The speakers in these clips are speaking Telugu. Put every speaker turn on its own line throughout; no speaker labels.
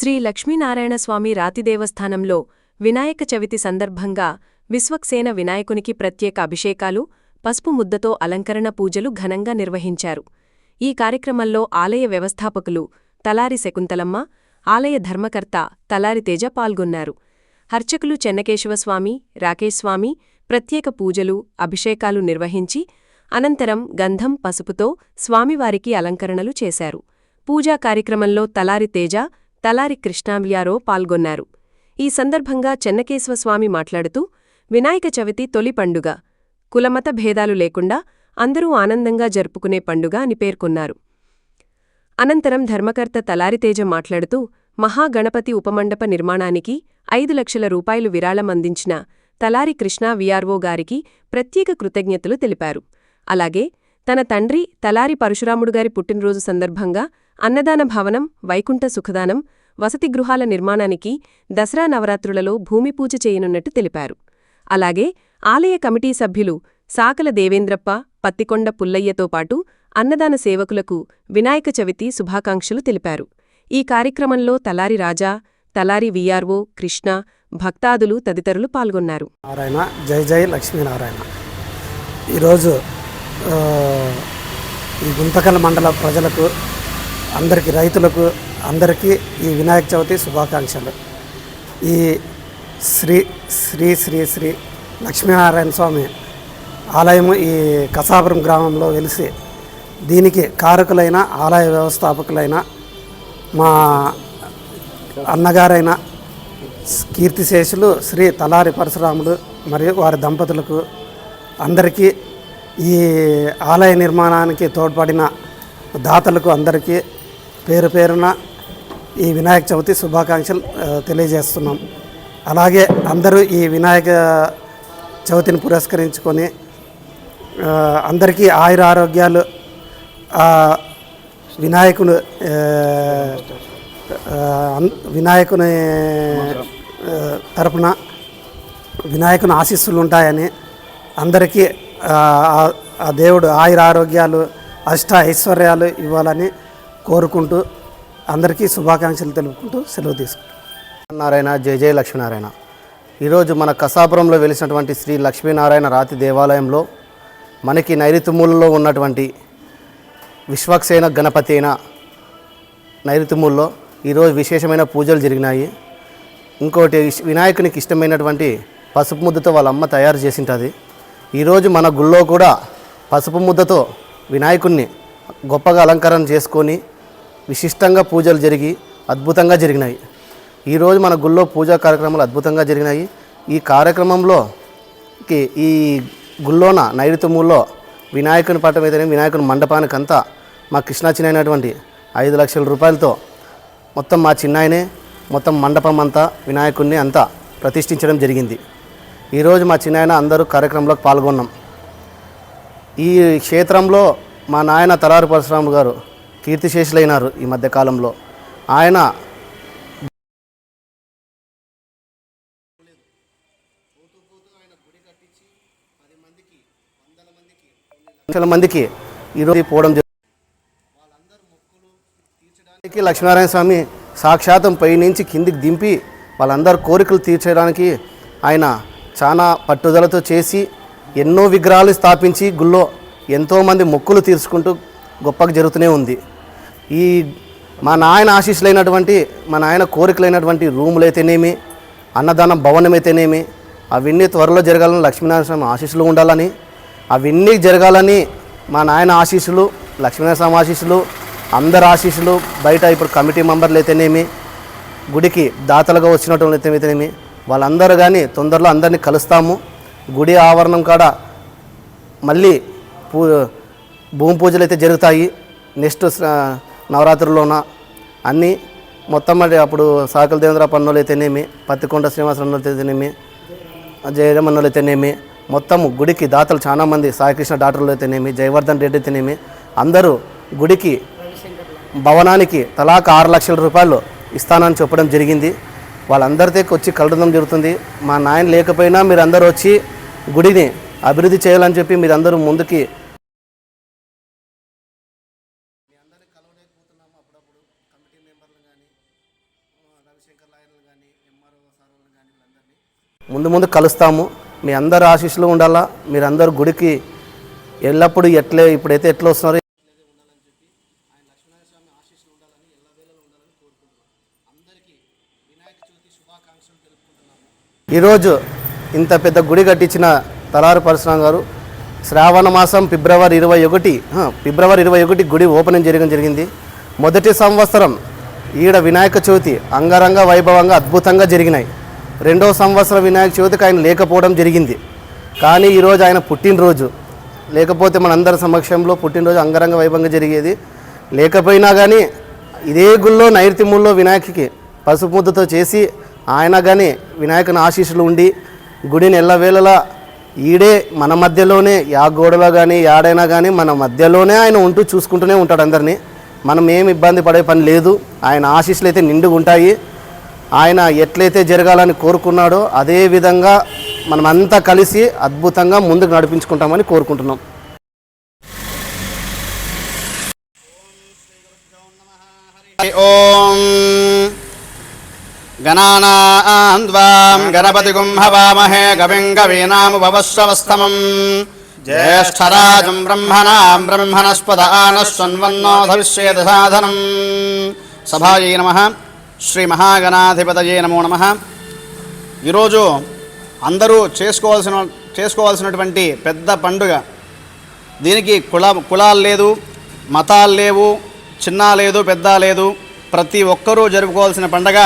శ్రీ లక్ష్మీనారాయణ స్వామి రాతి దేవస్థానంలో వినాయక చవితి సందర్భంగా విశ్వక్సేన వినాయకునికి ప్రత్యేక అభిషేకాలు పసుపు ముద్దతో అలంకరణ పూజలు ఘనంగా నిర్వహించారు. ఈ కార్యక్రమంలో ఆలయ వ్యవస్థాపకులు తలారి శకుంతలమ్మ ఆలయ ధర్మకర్త తలారి తేజ పాల్గొన్నారు. హర్చకులు చెన్నకేశవస్వామి రాకేశ్స్వామి ప్రత్యేక పూజలు అభిషేకాలు నిర్వహించి అనంతరం గంధం పసుపుతో స్వామివారికి అలంకరణలు చేశారు. పూజా కార్యక్రమంలో తలారి తేజ తలారి కృష్ణాంబ్యారో పాల్గొన్నారు. ఈ సందర్భంగా చెన్నకేశ్వస్వామి మాట్లాడుతూ వినాయక చవితి తొలి పండుగ. కులమత భేదాలు లేకుండా అందరూ ఆనందంగా జరుపుకునే పండుగ అని పేర్కొన్నారు. అనంతరం ధర్మకర్త తలారితేజ మాట్లాడుతూ మహాగణపతి ఉపమండప నిర్మాణానికి ఐదు లక్షల రూపాయలు విరాళం అందించిన తలారి కృష్ణ విఆర్ఓ గారికి ప్రత్యేక కృతజ్ఞతలు తెలిపారు. అలాగే తన తండ్రి తలారి పరశురాముడుగారి పుట్టినరోజు సందర్భంగా అన్నదాన భవనం వైకుంఠ సుఖదానం వసతి గృహాల నిర్మాణానికి దసరా నవరాత్రులలో భూమి పూజ చేయనున్నట్టు తెలిపారు. అలాగే ఆలయ కమిటీ సభ్యులు సాకల దేవేంద్రప్ప పత్తికొండ పుల్లయ్యతో పాటు అన్నదాన సేవకులకు వినాయక చవితి శుభాకాంక్షలు తెలిపారు. ఈ కార్యక్రమంలో తలారి రాజా తలారి విఆర్ఓ కృష్ణ భక్తాదులు తదితరులు పాల్గొన్నారు.
నారాయణ జై జై లక్ష్మీనారాయణ. ఈరోజు ఈ గుంతకల్ మండల ప్రజలకు అందరికీ రైతులకు అందరికీ ఈ వినాయక చవితి శుభాకాంక్షలు. ఈ శ్రీ శ్రీ శ్రీ శ్రీ లక్ష్మీనారాయణ స్వామి ఆలయము ఈ కసాపురం గ్రామంలో వెలిసి దీనికి కారకులైన ఆలయ వ్యవస్థాపకులైన మా అన్నగారైన కీర్తిశేషులు శ్రీ తలారి పరశురాములు మరియు వారి దంపతులకు అందరికీ ఈ ఆలయ నిర్మాణానికి తోడ్పడిన దాతలకు అందరికీ పేరు పేరున ఈ వినాయక చవితి శుభాకాంక్షలు తెలియజేస్తున్నాం. అలాగే అందరూ ఈ వినాయక చవితిని పురస్కరించుకొని అందరికీ ఆయుర ఆరోగ్యాలు వినాయకుని వినాయకుడు వినాయకుని తరపున వినాయకుని ఆశీస్సులు ఉంటాయని అందరికీ ఆ దేవుడు ఆయుర ఆరోగ్యాలు అష్ట ఐశ్వర్యాలు ఇవ్వాలని కోరుకుంటూ అందరికీ శుభాకాంక్షలు తెలుపుకుంటూ సెలవు తీసుకుంటాం
నారాయణ జయ జయ లక్ష్మీనారాయణ. ఈరోజు మన కసాపురంలో వెలిసినటువంటి శ్రీ లక్ష్మీనారాయణ రాతి దేవాలయంలో మనకి నైరుతిమూలలో ఉన్నటువంటి విశ్వక్సేన గణపతి అయిన నైరుతిమూల్లో ఈరోజు విశేషమైన పూజలు జరిగినాయి. ఇంకోటి వినాయకునికి ఇష్టమైనటువంటి పసుపు ముద్దతో వాళ్ళ అమ్మ తయారు చేసింటుంది. ఈరోజు మన గుళ్ళో కూడా పసుపు ముద్దతో వినాయకుణ్ణి గొప్పగా అలంకరణ చేసుకొని విశిష్టంగా పూజలు జరిగి అద్భుతంగా జరిగినాయి. ఈరోజు మన గుళ్ళో పూజా కార్యక్రమాలు అద్భుతంగా జరిగినాయి. ఈ కార్యక్రమంలో కి ఈ గుళ్ళోన నైరుతముల్లో వినాయకుని పట్టం అయితేనే వినాయకుని మండపానికి అంతా మా కృష్ణా చిన్నైనటువంటి ఐదు లక్షల రూపాయలతో మొత్తం మా చిన్నాయనే మొత్తం మండపం అంతా వినాయకుడిని అంతా ప్రతిష్ఠించడం జరిగింది. ఈరోజు మా చిన్నాయన అందరూ కార్యక్రమంలో పాల్గొన్నాం. ఈ క్షేత్రంలో మా నాయన తలారు పరశురాములు గారు కీర్తిశేషులైనారు ఈ మధ్యకాలంలో ఆయన లక్షల మందికి ఈరోజు పోవడం జరిగింది లక్ష్మీనారాయణ స్వామి సాక్షాతం పైనుంచి కిందికి దింపి వాళ్ళందరి కోరికలు తీర్చడానికి ఆయన చాలా పట్టుదలతో చేసి ఎన్నో విగ్రహాలు స్థాపించి గుళ్ళో ఎంతోమంది మొక్కులు తీర్చుకుంటూ గొప్పగా జరుగుతూనే ఉంది. ఈ మా నాయన ఆశీస్సులైనటువంటి మా నాయన కోరికలైనటువంటి రూములు అయితేనేమి అన్నదానం భవనం అయితేనేమి అవన్నీ త్వరలో జరగాలని లక్ష్మీనారాయణ స్వామి ఆశీస్సులు ఉండాలని అవన్నీ జరగాలని మా నాయన ఆశీస్సులు లక్ష్మీనారాయణ స్వామి ఆశీస్సులు అందరి ఆశీస్సులు బయట ఇప్పుడు కమిటీ మెంబర్లు అయితేనేమి గుడికి దాతలుగా వచ్చినటువంటి అయితేనేమి వాళ్ళందరూ కానీ తొందరలో అందరినీ కలుస్తాము. గుడి ఆవరణం కాడ మళ్ళీ పూ భూమి పూజలు అయితే జరుగుతాయి. నెక్స్ట్ నవరాత్రుల్లోన అన్నీ మొత్తం అంటే అప్పుడు సాకల దేవేంద్ర పన్నులు అయితేనేమి పత్తికొండ శ్రీనివాస పన్నులు అయితేనేమి జయరమన్నులు అయితేనేమి మొత్తం గుడికి దాతలు చాలామంది సాయికృష్ణ డాక్టర్లు అయితేనేమి జయవర్ధన్ రెడ్డి అయితేనేమి అందరూ గుడికి భవనానికి తలాక ఆరు లక్షల రూపాయలు ఇస్తానని చెప్పడం జరిగింది. వాళ్ళందరితో వచ్చి కలడం జరుగుతుంది. మా నాయన లేకపోయినా మీరు అందరూ వచ్చి గుడిని అభివృద్ధి చేయాలని చెప్పి మీరందరూ ముందుకి ముందు ముందు కలుస్తాము. మీ అందరు ఆశీస్సులు ఉండాలా? మీరందరూ గుడికి ఎల్లప్పుడూ ఎట్లే ఇప్పుడైతే ఎట్లా వస్తున్నారో ఈరోజు ఇంత పెద్ద గుడి కట్టించిన తలారు పరశురాం గారు శ్రావణ మాసం ఫిబ్రవరి ఇరవై ఒకటి ఫిబ్రవరి ఇరవై ఒకటి గుడి ఓపెనింగ్ జరగడం జరిగింది. మొదటి సంవత్సరం ఈడ వినాయక చవితి అంగరంగ వైభవంగా అద్భుతంగా జరిగినాయి. రెండో సంవత్సరం వినాయక చవితికి ఆయన లేకపోవడం జరిగింది. కానీ ఈరోజు ఆయన పుట్టినరోజు. లేకపోతే మనందరి సమక్షంలో పుట్టినరోజు అంగరంగ వైభవంగా జరిగేది. లేకపోయినా కానీ ఇదే గుళ్ళో నైరుతిముల్లో వినాయకుడికి పసుపు ముద్దతో చేసి ఆయన కానీ వినాయకుని ఆశీస్సులు ఉండి గుడిని ఎల్లవేళలా ఈడే మన మధ్యలోనే యా గోడలో కానీ యాడైనా కానీ మన మధ్యలోనే ఆయన ఉంటూ చూసుకుంటూనే ఉంటాడు అందరినీ. మనం ఏం ఇబ్బంది పడే పని లేదు. ఆయన ఆశీస్సులు అయితే నిండుగా ఉంటాయి ఆయన ఎట్లయితే జరగాలని కోరుకున్నాడో అదే విధంగా మనమంతా కలిసి అద్భుతంగా ముందుకు నడిపించుకుంటామని కోరుకుంటున్నాం.
ఓం గణానాన్వాం గణపతిగుం హవామహే గవిం కవీనాముపవస్వస్తమం జ్యేష్ఠరాజం బ్రహ్మణాం బ్రహ్మణస్పద ఆనస్వన్వన్నో భవిష్యేత సాధనం సభాయై నమ. శ్రీ మహాగణాధిపతయే నమో నమ. ఈరోజు అందరూ చేసుకోవాల్సిన చేసుకోవాల్సినటువంటి పెద్ద పండుగ. దీనికి కుల కులాలు లేదు మతాలు లేవు చిన్న లేదు పెద్ద లేదు. ప్రతి ఒక్కరూ జరుపుకోవాల్సిన పండగ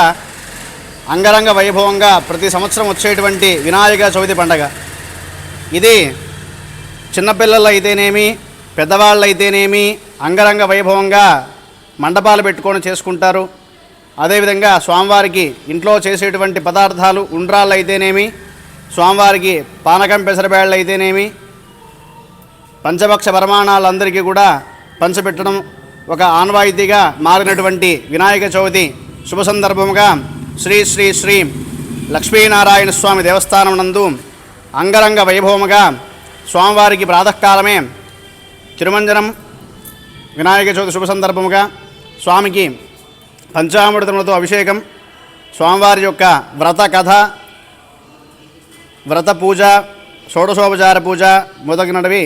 అంగరంగ వైభవంగా ప్రతి సంవత్సరం వచ్చేటువంటి వినాయక చవితి పండగ. ఇది చిన్నపిల్లలు అయితేనేమి పెద్దవాళ్ళు అయితేనేమి అంగరంగ వైభవంగా మండపాలు పెట్టుకొని చేసుకుంటారు. అదేవిధంగా స్వామివారికి ఇంట్లో చేసేటువంటి పదార్థాలు ఉండ్రాళ్ళు అయితేనేమి స్వామివారికి పానకం పెసరబేళ్ళు అయితేనేమి పంచభక్ష ప్రమాణాలందరికీ కూడా పంచపెట్టడం ఒక ఆన్వాయితీగా మారినటువంటి వినాయక చవితి శుభ సందర్భముగా శ్రీ శ్రీ శ్రీ లక్ష్మీనారాయణ స్వామి దేవస్థానం నందు అంగరంగ వైభవముగా స్వామివారికి ప్రాతకాలమే తిరుమంజనం వినాయక చవితి శుభ సందర్భముగా స్వామికి పంచామృతములతో అభిషేకం స్వామివారి యొక్క వ్రత కథ వ్రత పూజ షోడశోపచార పూజ మొదలగినవి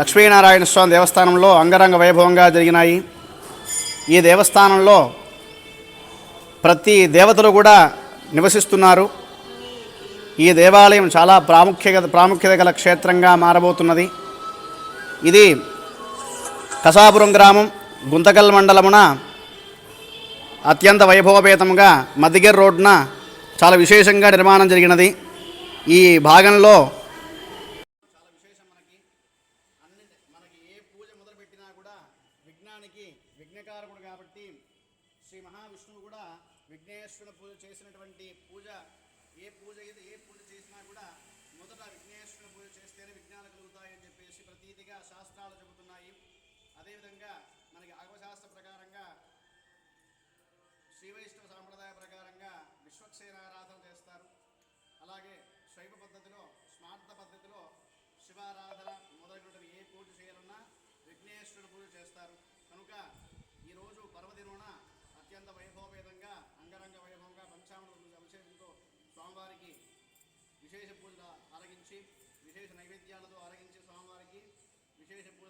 లక్ష్మీనారాయణ స్వామి దేవస్థానంలో అంగరంగ వైభవంగా జరిగినాయి. ఈ దేవస్థానంలో ప్రతి దేవతలు కూడా నివసిస్తున్నారు. ఈ దేవాలయం చాలా ప్రాముఖ్యత ప్రాముఖ్యత గల క్షేత్రంగా మారబోతున్నది. ఇది కసాపురం గ్రామం గుంతకల్ మండలమున అత్యంత వైభవపేతంగా మదిగర్ రోడ్న చాలా విశేషంగా నిర్మాణం జరిగినది. ఈ భాగంలో మనకి. ఏ పూజ మొదలుపెట్టినా కూడా విఘ్నానికి విఘ్నకారకుడు కాబట్టి శ్రీ మహావిష్ణువు కూడా విఘ్నేశ్వరుని పూజ చేసినటువంటి పూజ ఏ పూజ అయితే ఏ పూజ చేసినా కూడా మొదట విఘ్నేశ్వర పూజ చేస్తేనే విఘ్నాలు కలుగుతాయని చెప్పేసి ప్రతీతిగా శాస్త్రాలు చెబుతున్నాయి. అదేవిధంగా మనకి అగవశాస్త్ర ప్రకారంగా శ్రీ వైష్ణవ సాంప్రదాయ ప్రకారంగా విశ్వక్సేన ఆరాధన చేస్తారు. అలాగే శైవ పద్ధతిలో స్మార్త పద్ధతిలో శివారాధన మొదలైనటువంటి ఏ పూజ చేయాలన్నా విఘ్నేశ్వరుడు పూజ చేస్తారు. కనుక ఈరోజు పర్వదినమున అత్యంత వైభవభేదంగా అంగరంగ వైభవంగా పంచామృత అభిషేకంతో స్వామివారికి విశేష పూజలు ఆరగించి విశేష నైవేద్యాలతో ఆరగించి స్వామివారికి విశేష పూజ